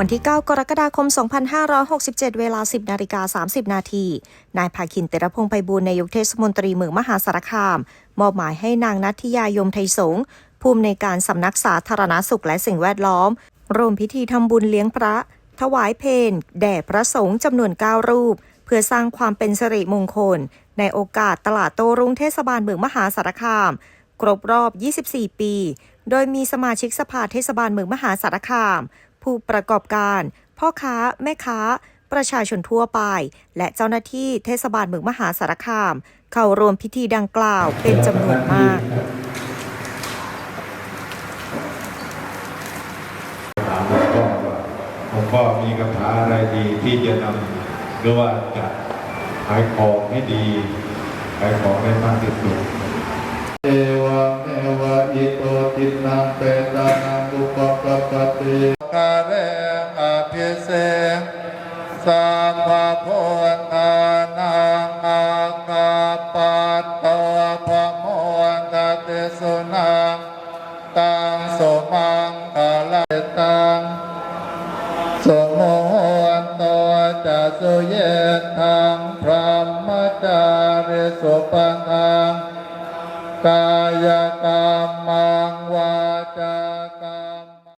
วันที่ 9 กรกฎาคม 2567 เวลา 10 นาฬิกา 30 นาที นายภาคินเตระพงไพบูลนายกเทศมนตรีเมืองมหาสารคาม มอบหมายให้นางนัทธิยายมไทยสงฆ์ภูมิในการสำนักสาธารณสุขและสิ่งแวดล้อม ร่วมพิธีทำบุญเลี้ยงพระ ถวายเพลแด่พระสงฆ์จำนวน 9 รูป เพื่อสร้างความเป็นสิริมงคล ในโอกาสตลาดโตรุ่งเทศบาลเมืองมหาสารคาม ครบรอบ 24 ปี โดยมีสมาชิกสภาเทศบาลเมืองมหาสารคาม ผู้ประกอบการ พ่อค้า แม่ค้า ประชาชนทั่วไป และเจ้าหน้าที่เทศบาลเมืองมหาสารคาม เข้าร่วมพิธีดังกล่าวเป็นจำนวนมากถามหลวงพ่อว่าหลวงพ่อมีคาถาอะไรดีที่จะนำหรือว่าจะขายของให้ดีขายของได้มากที่สุดเอวะเมวะอิโตตินังเปตานังอุปปปติ กาเรอภิเษกสัพพะโพธานังอาคาปัตตวะพโมตเตสุนังตังโสมังคาลตังสมวันโตจะสุเยทังพรหมจาริสุปังคังกา